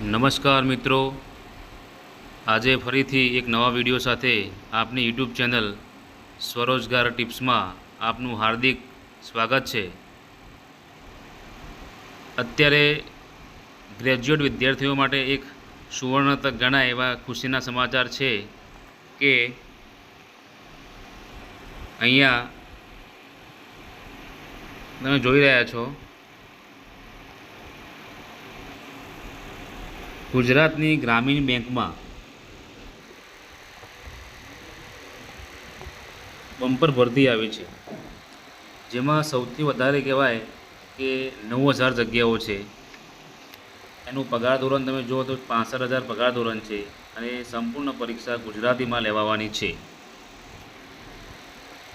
નમસ્કાર મિત્રો. આજે ફરીથી એક નવા વીડિયો સાથે આપની યુટ્યુબ ચેનલ સ્વરોજગાર ટિપ્સમાં આપનું હાર્દિક સ્વાગત છે. અત્યારે ગ્રેજ્યુએટ વિદ્યાર્થીઓ માટે એક સુવર્ણ તક ગણાય એવા ખુશીના સમાચાર છે કે અહીંયા તમે જોઈ રહ્યા છો ગુજરાતની ગ્રામીણ બેંકમાં બમ્પર ભરતી આવી છે. જેમાં સૌથી વધારે કહેવાય કે નવ હજાર જગ્યાઓ છે. એનું પગાર ધોરણ તમે જુઓ તો પાસઠ હજાર પગાર ધોરણ છે અને સંપૂર્ણ પરીક્ષા ગુજરાતીમાં લેવાવાની છે.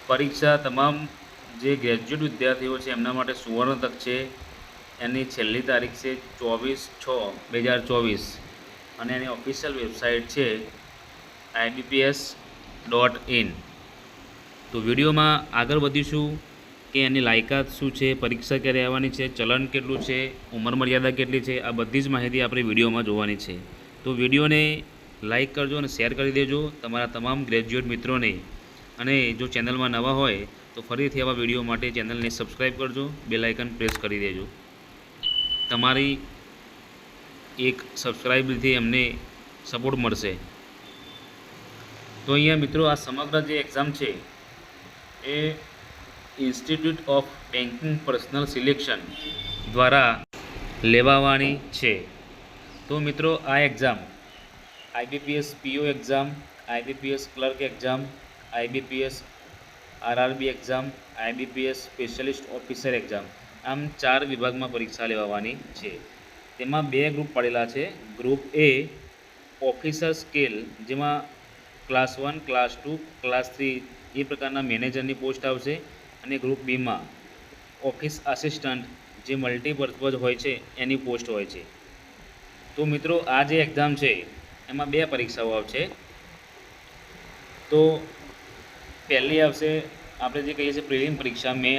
પરીક્ષા તમામ જે ગ્રેજ્યુએટ વિદ્યાર્થીઓ છે એમના માટે સુવર્ણ તક છે. એની છેલ્લી તારીખ છે ચોવીસ છ બે હજાર ચોવીસ. અને એની ઓફિશિયલ વેબસાઇટ છે આઈબીપીએસ ડોટ ઇન તો વિડીયોમાં આગળ વધીશું કે એની લાયકાત શું છે, પરીક્ષા ક્યારે આવવાની છે, ચલણ કેટલું છે, ઉંમર મર્યાદા કેટલી છે, આ બધી જ માહિતી આપણે વિડીયોમાં જોવાની છે. તો વિડીયોને લાઇક કરજો અને શેર કરી દેજો તમારા તમામ ગ્રેજ્યુએટ મિત્રોને. અને જો ચેનલમાં નવા હોય તો ફરીથી આવા વીડિયો માટે ચેનલને સબસ્ક્રાઈબ કરજો બેલાઇકન પ્રેસ કરી દેજો. તમારી એક સબસ્ક્રાઈબથી અમને સપોર્ટ મળશે. તો અહીંયા મિત્રો આ સમગ્ર જે એક્ઝામ છે, એ institute of banking personnel selection દ્વારા લેવાવાની છે. તો મિત્રો આ exam IBPS PO exam IBPS clerk exam IBPS RRB exam IBPS specialist officer exam આમ ચાર વિભાગમાં પરીક્ષા લેવાવાની છે. તેમાં બે ગ્રુપ પડેલા છે. ગ્રુપ એ ઓફિસર સ્કેલ જેમાં class one class two class three એ પ્રકારના મેનેજરની પોસ્ટ આવશે. અને ગ્રુપ બીમાં ઓફિસ આસિસ્ટન્ટ જે મલ્ટીપર્પઝ હોય છે, એની પોસ્ટ હોય છે. તો મિત્રો, આ જે એક્ઝામ છે, એમાં બે પરીક્ષાઓ આવશે. તો પહેલી આવશે, આપણે જે કહીએ છીએ પ્રિલિમ પરીક્ષા, મે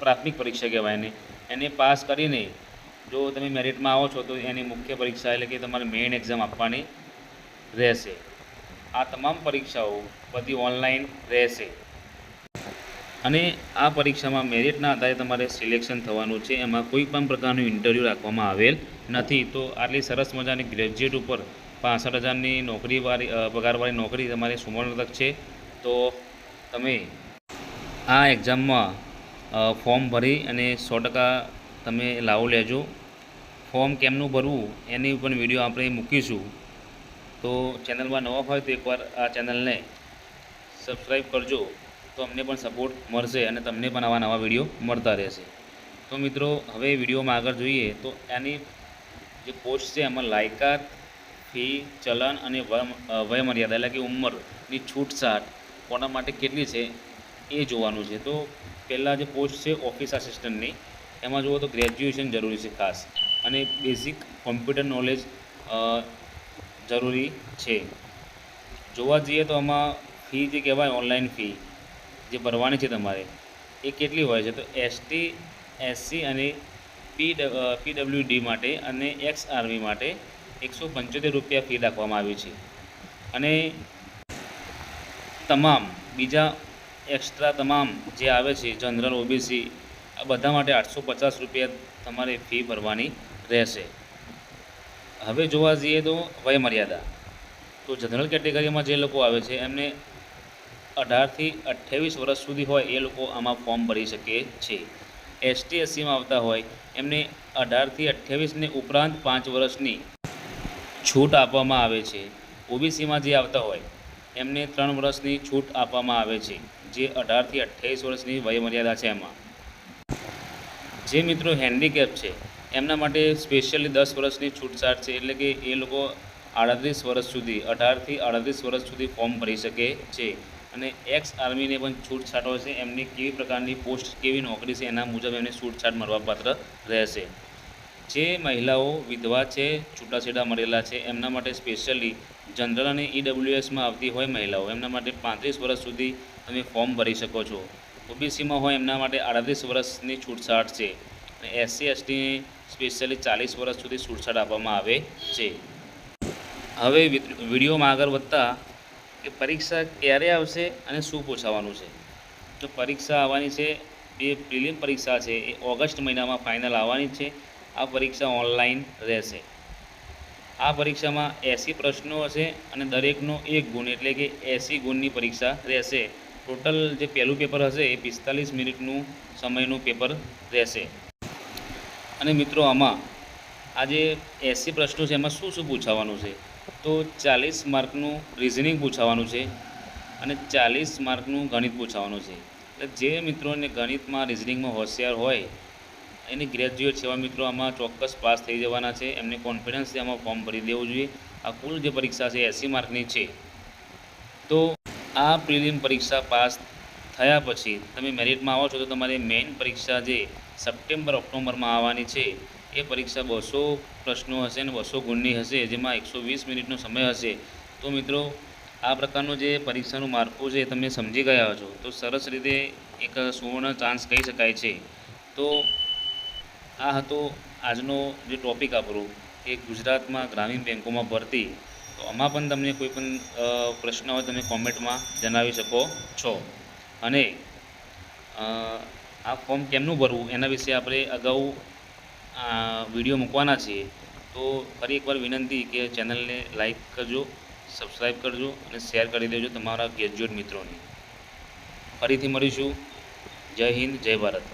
પ્રાથમિક પરીક્ષા કહેવાય એને. એને પાસ કરીને જો તમે મેરિટમાં આવો છો તો એની મુખ્ય પરીક્ષા એટલે કે તમારે મેઇન એક્ઝામ આપવાની રહેશે. આ તમામ પરીક્ષાઓ બધી ઓનલાઈન રહેશે. અને આ પરીક્ષામાં મેરિટના આધારે તમારે સિલેક્શન થવાનું છે. એમાં કોઈ પણ પ્રકારનું ઇન્ટરવ્યૂ રાખવામાં આવેલ નથી. તો આટલી સરસ મજાની ગ્રેજ્યુએટ ઉપર પાસઠ હજારની નોકરીવાળી પગારવાળી નોકરી તમારી સુવર્ણ તક છે. તો તમે આ એક્ઝામમાં ફોર્મ ભરી અને સો ટકા તમે લાવો લેજો. ફોર્મ કેમનું ભરવું એની પણ વીડિયો આપણે મૂકીશું. તો ચેનલમાં નવા હોય તો એકવાર આ ચેનલને સબસ્ક્રાઈબ કરજો. તો અમને પણ સપોર્ટ મળશે અને તમને પણ આવા નવા વીડિયો મળતા રહેશે. તો મિત્રો, હવે વિડીયોમાં આગળ જોઈએ તો એની જે પોસ્ટ છે એમાં લાયકાત, ફી, ચલણ અને વય- વયમર્યાદા એટલે કે ઉંમરની છૂટછાટ કોના માટે કેટલી છે? એ જોવાનું છે. તો પહેલાં જે પોસ્ટ છે ઓફિસ આસિસ્ટન્ટની એમાં જુઓ તો ગ્રેજ્યુએશન જરૂરી છે ખાસ. અને બેઝિક કોમ્પ્યુટર નોલેજ જરૂરી છે. જોવા જઈએ તો આમાં ફી જે કહેવાય ઓનલાઈન ફી જે ભરવાની છે તમારે, એ કેટલી હોય છે? તો એસટી એસસી અને પી પીડબ્લ્યુડી માટે અને એક્સ આર્મી માટે એકસો પંચોતેર રૂપિયા ફી રાખવામાં આવી છે. અને તમામ બીજા એક્સ્ટ્રા તમામ જે આવે છે જનરલ ઓબીસી આ બધા માટે આઠસો પચાસ રૂપિયા તમારે ફી ભરવાની રહેશે. હવે જોવા જઈએ તો વયમર્યાદા. તો જનરલ કેટેગરીમાં જે લોકો આવે છે, એમને અઢારથી અઠ્યાવીસ વર્ષ સુધી હોય એ લોકો આમાં ફોર્મ ભરી શકે છે. એસટી એસસીમાં આવતા હોય, એમને અઢારથી અઠ્યાવીસને ઉપરાંત પાંચ વર્ષની છૂટ આપવામાં આવે છે. ઓબીસીમાં જે આવતા હોય, એમને ત્રણ વર્ષની છૂટ આપવામાં આવે છે. જે અઢારથી અઠ્યાવીસ વર્ષની વયમર્યાદા છે એમાં. જે મિત્રો હેન્ડીકેપ છે, એમના માટે સ્પેશિયલી દસ વર્ષની છૂટછાટ છે, એટલે કે એ લોકો આડત્રીસ વર્ષ સુધી, અઢારથી આડત્રીસ વર્ષ સુધી ફોર્મ ભરી શકે છે. અને એક્સ આર્મીને પણ છૂટછાટો છે, એમની કેવી પ્રકારની પોસ્ટ કેવી નોકરી છે, એના મુજબ એમને છૂટછાટ મળવાપાત્ર રહેશે. જે મહિલાઓ વિધવા છે, છૂટાછેડા મળેલા છે, એમના માટે સ્પેશિયલી જનરલ અને ઈડબ્લ્યુએસમાં આવતી હોય મહિલાઓ, એમના માટે પાંત્રીસ વર્ષ સુધી તમે ફોર્મ ભરી શકો છો. ઓબીસીમાં હોય એમના માટે આડત્રીસ વર્ષની છૂટછાટ છે. અને એસસી એસટી સ્પેશિયલી ચાલીસ વર્ષ સુધી છૂટછાટ આપવામાં આવે છે. હવે વિડીયોમાં આગળ વધતા કે પરીક્ષા ક્યારે આવશે અને શું પૂછાવાનું છે. તો પરીક્ષા આવવાની છે, બે પ્રિલિમ પરીક્ષા છે, એ ઓગસ્ટ મહિનામાં ફાઇનલ આવવાની છે. આ પરીક્ષા ઓનલાઈન રહેશે. આ પરીક્ષામાં એંસી પ્રશ્નો હશે અને દરેકનો એક ગુણ, એટલે કે એંસી ગુણની પરીક્ષા રહેશે. ટોટલ જે પહેલું પેપર હશે એ પિસ્તાલીસ મિનિટનું સમયનું પેપર રહેશે. અને મિત્રો આમાં આ જે એંસી પ્રશ્નો છે, એમાં શું શું પૂછાવાનું છે? તો ચાલીસ માર્કનું રિઝનિંગ પૂછાવાનું છે અને ચાલીસ માર્કનું ગણિત પૂછાવાનું છે. એટલે જે મિત્રોને ગણિતમાં રિઝનિંગમાં હોશિયાર હોય એની ગ્રેજ્યુએટ છે મિત્રો આમાં ચોક્કસ પાસ થઈ જવાના છે. એમને કોન્ફિડન્સથી આમાં ફોર્મ ભરી દેવું જોઈએ. આ કુલ જે પરીક્ષા છે, એંસી માર્કની છે. તો આ પ્રિલિમ પરીક્ષા પાસ થયા પછી તમે મેરિટમાં આવો છો, તો તમારી મેઇન પરીક્ષા જે સપ્ટેમ્બર ઓક્ટોબરમાં આવવાની છે, એ પરીક્ષા બસો પ્રશ્નો હશે અને બસો ગુણની હશે, જેમાં એકસો વીસ મિનિટનો સમય હશે. તો મિત્રો, આ પ્રકારનું જે પરીક્ષાનું માળખું છે તમે સમજી ગયા છો તો સરસ રીતે એક સુવર્ણ ચાન્સ કહી શકાય છે. તો આ હતો આજનો જે ટોપિક આપણો, કે ગુજરાતમાં ગ્રામીણ બેંકોમાં ભરતી. તો આમાં પણ તમને કોઈ પણ પ્રશ્ન હોય તમે કોમેન્ટમાં જણાવી શકો છો. અને આ ફોર્મ કેમનું ભરવું એના વિશે આપણે અગાઉ વીડિયો મૂકવાના છીએ. તો ફરી એકવાર વિનંતી કે ચેનલને લાઈક કરજો સબસ્ક્રાઈબ કરજો અને શેર કરી દેજો તમારા ગ્રેજ્યુએટ મિત્રોને. ફરીથી મળીશું. જય હિન્દ, જય ભારત.